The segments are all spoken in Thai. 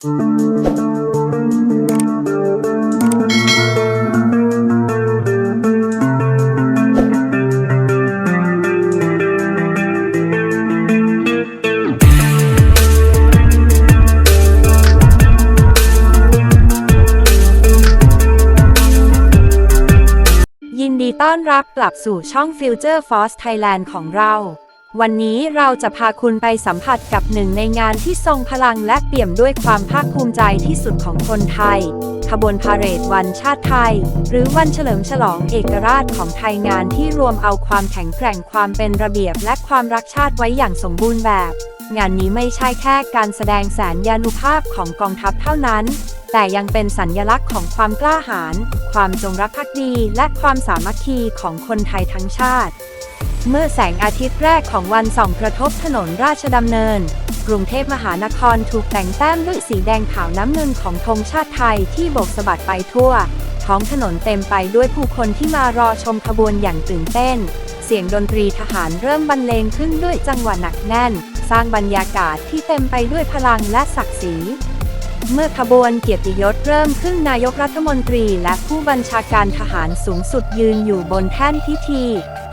ยินดีต้อนรับกลับสู่ช่อง Future Force Thailand ของเรา วันนี้เราจะพาคุณไปสัมผัสกับหนึ่งในงานที่ทรงพลังและเปี่ยมด้วยความภาคภูมิใจที่สุดของคนไทย ขบวนพาเหรดวันชาติไทย หรือวันเฉลิมฉลองเอกราชของไทยงานที่รวมเอาความแข็งแกร่งความเป็นระเบียบและความรักชาติไว้อย่างสมบูรณ์แบบ งานนี้ไม่ใช่แค่การแสดงแสนยานุภาพของกองทัพเท่านั้น แต่ยังเป็นสัญญลักษณ์ของความกล้าหาญความจงรักภักดี และความสามัคคีของคนไทยทั้งชาติ เมื่อแสงอาทิตย์แรกของวันส่องกระทบถนนราชดำเนิน กรุงเทพมหานครถูกแต่งแต้มด้วยสีแดงขาวน้ำเงินของธงชาติไทยที่โบกสะบัดไปทั่ว ท้องถนนเต็มไปด้วยผู้คนที่มารอชมขบวนอย่างตื่นเต้น เสียงดนตรีทหารเริ่มบรรเลงขึ้นด้วยจังหวะหนักแน่น สร้างบรรยากาศที่เต็มไปด้วยพลังและศักดิ์ศรีเมื่อขบวนเกียรติยศเริ่มขึ้นนายกรัฐมนตรีและผู้บัญชาการทหารสูงสุดยืนอยู่บนแท่นพิธี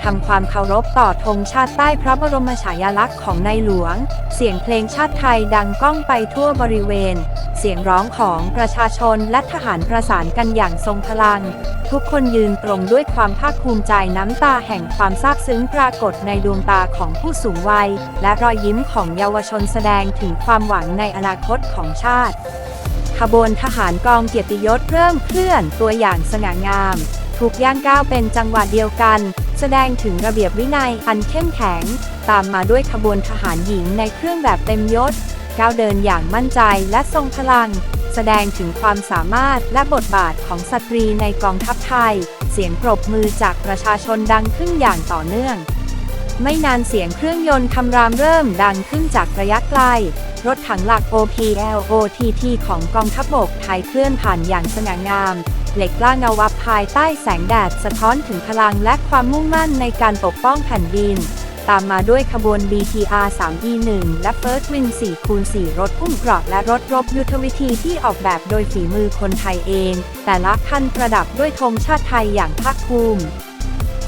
ทำความเคารพต่อธงชาติใต้พระบรมฉายาลักษณ์ของในหลวง เสียงเพลงชาติไทยดังก้องไปทั่วบริเวณ เสียงร้องของประชาชนและทหารประสานกันอย่างทรงพลัง ทุกคนยืนตรงด้วยความภาคภูมิใจน้ำตาแห่งความซาบซึ้งปรากฏในดวงตาของผู้สูงวัย และรอยยิ้มของเยาวชนแสดงถึงความหวังในอนาคตของชาติขบวนทหารกองเกียรติยศเริ่มเคลื่อนตัวอย่างสง่างาม ถูกย่างก้าวเป็นจังหวะเดียวกัน แสดงถึงระเบียบวินัยอันเข้มแข็ง ตามมาด้วยขบวนทหารหญิงในเครื่องแบบเต็มยศก้าวเดินอย่างมั่นใจและทรงพลัง แสดงถึงความสามารถและบทบาทของสตรีในกองทัพไทย เสียงปรบมือจากประชาชนดังขึ้นอย่างต่อเนื่อง ไม่นานเสียงเครื่องยนต์คำรามเริ่มดังขึ้นจากระยะไกล รถถังหลัก OPLOTT ของกองทัพบกไทยเคลื่อนผ่านอย่างสง่างาม เหล็กกล้าเงาวับภายใต้แสงแดดสะท้อนถึงพลังและความมุ่งมั่นในการปกป้องแผ่นดิน ตามมาด้วยขบวน BTR 3E1 และ First Win 4คูณ4รถพุ่มเกราะและรถรบยุทธวิธีที่ออกแบบโดยฝีมือคนไทยเอง แต่ละคันประดับด้วยธงชาติไทยอย่างภาคภูมิ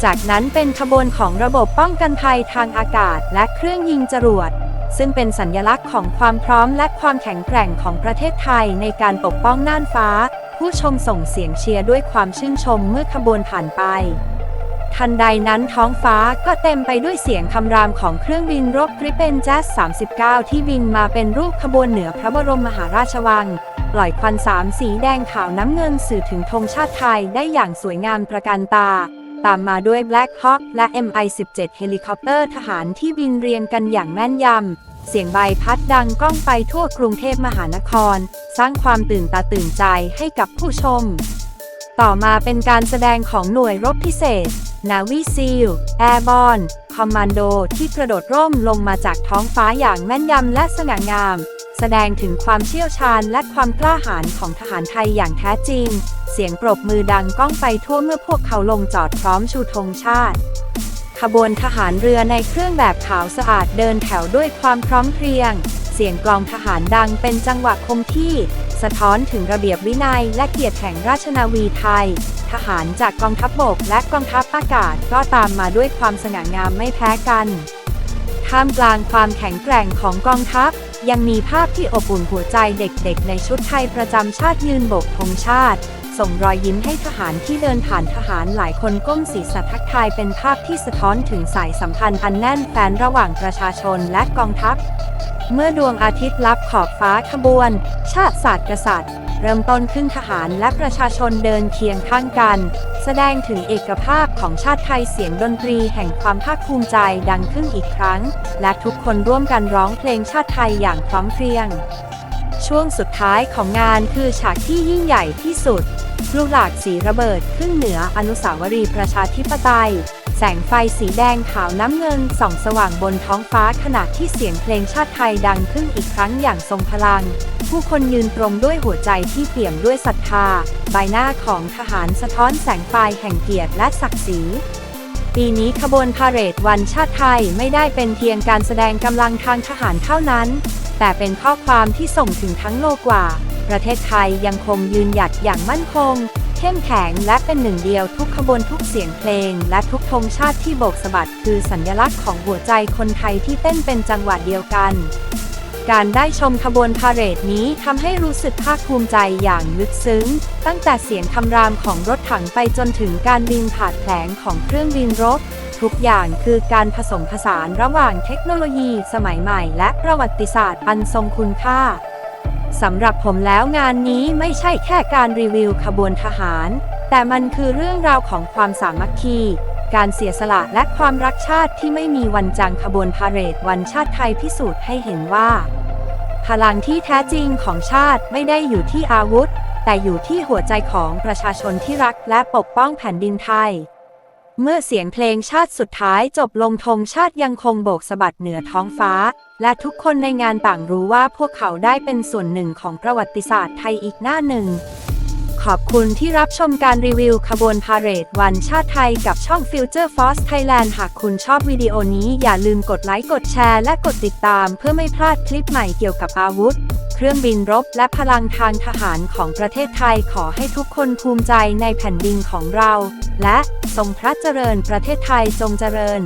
จากนั้นเป็นขบวนของระบบป้องกันภัยทางอากาศและเครื่องยิงจรวด ซึ่งเป็นสัญลักษณ์ของความพร้อมและความแข็งแกร่งของประเทศไทยในการปกป้องน่านฟ้า ผู้ชมส่งเสียงเชียร์ด้วยความชื่นชมเมื่อขบวนผ่านไป ทันใดนั้นท้องฟ้าก็เต็มไปด้วยเสียงคำรามของเครื่องบินรบกริปเปนแจ๊ส39 ที่บินมาเป็นรูปขบวนเหนือพระบรมมหาราชวัง ปล่อยควันสามสีแดงขาวน้ำเงินสื่อถึงธงชาติไทยได้อย่างสวยงามประการตาตามมาด้วย Black Hawk และ MI-17 เฮลิคอปเตอร์ทหารที่บินเรียงกันอย่างแม่นยำ เสียงใบพัดดังก้องไปทั่วกรุงเทพมหานคร สร้างความตื่นตาตื่นใจให้กับผู้ชม ต่อมาเป็นการแสดงของหน่วยรบพิเศษ นาวีซีล แอร์บอลคอมมานโดที่กระโดดร่มลงมาจากท้องฟ้าอย่างแม่นยำและสง่างาม แสดงถึงความเชี่ยวชาญและความกล้าหาญของทหารไทยอย่างแท้จริง เสียงปรบมือดังก้องไปทั่วเมื่อพวกเขาลงจอดพร้อมชูธงชาติ ขบวนทหารเรือในเครื่องแบบขาวสะอาดเดินแถวด้วยความพร้อมเพรียง เสียงกลองทหารดังเป็นจังหวะคงที่ สะท้อนถึงระเบียบวินัยและเกียรติแห่งราชนาวีไทย ทหารจากกองทัพบบกและกองทัพอากาศก็ตามมาด้วยความสง่างามไม่แพ้กัน ท่ามกลางความแข็งแกร่งของกองทัพ ยังมีภาพที่อบอุ่นหัวใจเด็กๆ ในชุดไทยประจำชาติยืนโบกธงชาติ ส่งรอยยิ้มให้ทหารที่เดินผ่านทหารหลายคนก้มศีรษะทักทายเป็นภาพที่สะท้อนถึงสายสัมพันธ์อันแน่นแฟนระหว่างประชาชนและกองทัพ เมื่อดวงอาทิตย์ลับขอบฟ้าขบวน ชาติศาสตร์กษัตริย์ เริ่มต้นขึ้นทหารและประชาชนเดินเคียงข้างกัน แสดงถึงเอกภาพของชาติไทยเสียงดนตรีแห่งความภาคภูมิใจดังขึ้นอีกครั้ง และทุกคนร่วมกันร้องเพลงชาติไทยอย่างพร้อมเพรียงช่วงสุดท้ายของงานคือฉากที่ยิ่งใหญ่ที่สุด ลูกหลากสีระเบิดขึ้นเหนืออนุสาวรีย์ประชาธิปไตย แสงไฟสีแดงขาวน้ำเงินส่องสว่างบนท้องฟ้าขณะที่เสียงเพลงชาติไทยดังขึ้นอีกครั้งอย่างทรงพลัง ผู้คนยืนตรงด้วยหัวใจที่เปี่ยมด้วยศรัทธา ใบหน้าของทหารสะท้อนแสงไฟแห่งเกียรติและศักดิ์ศรีปีนี้ขบวนพาเหรดวันชาติไทยไม่ได้เป็นเพียงการแสดงกำลังทางทหารเท่านั้น แต่เป็นข้อความที่ส่งถึงทั้งโลกว่า ประเทศไทยยังคงยืนหยัดอย่างมั่นคง เข้มแข็งและเป็นหนึ่งเดียวทุกขบวนทุกเสียงเพลง และทุกธงชาติที่โบกสะบัดคือสัญลักษณ์ของหัวใจคนไทยที่เต้นเป็นจังหวะเดียวกันการได้ชมขบวนพาเหรดนี้ทำให้รู้สึกภาคภูมิใจอย่างลึกซึ้ง ตั้งแต่เสียงคำรามของรถถังไปจนถึงการบินผ่านแผลงของเครื่องบินรบ ทุกอย่างคือการผสมผสานระหว่างเทคโนโลยีสมัยใหม่ และประวัติศาสตร์อันทรงคุณค่าสำหรับผมแล้วงานนี้ไม่ใช่แค่การรีวิวขบวนทหาร แต่มันคือเรื่องราวของความสามัคคี การเสียสละและความรักชาติที่ไม่มีวันจางขบวนพาเหรดวันชาติไทยพิสูจน์ให้เห็นว่า พลังที่แท้จริงของชาติไม่ได้อยู่ที่อาวุธ แต่อยู่ที่หัวใจของประชาชนที่รักและปกป้องแผ่นดินไทย เมื่อเสียงเพลงชาติสุดท้ายจบลงธงชาติยังคงโบกสะบัดเหนือท้องฟ้า และทุกคนในงานต่างรู้ว่าพวกเขาได้เป็นส่วนหนึ่งของประวัติศาสตร์ไทยอีกหน้าหนึ่ง ขอบคุณที่รับชมการรีวิวขบวนพาเหรดวันชาติไทยกับช่อง Future Force Thailand หากคุณชอบวิดีโอนี้อย่าลืมกดไลค์กดแชร์และกดติดตามเพื่อไม่พลาดคลิปใหม่เกี่ยวกับอาวุธเครื่องบินรบและพลังทางทหารของประเทศไทยขอให้ทุกคนภูมิใจในแผ่นดินของเรา และทรงพระเจริญประเทศไทยจงเจริญ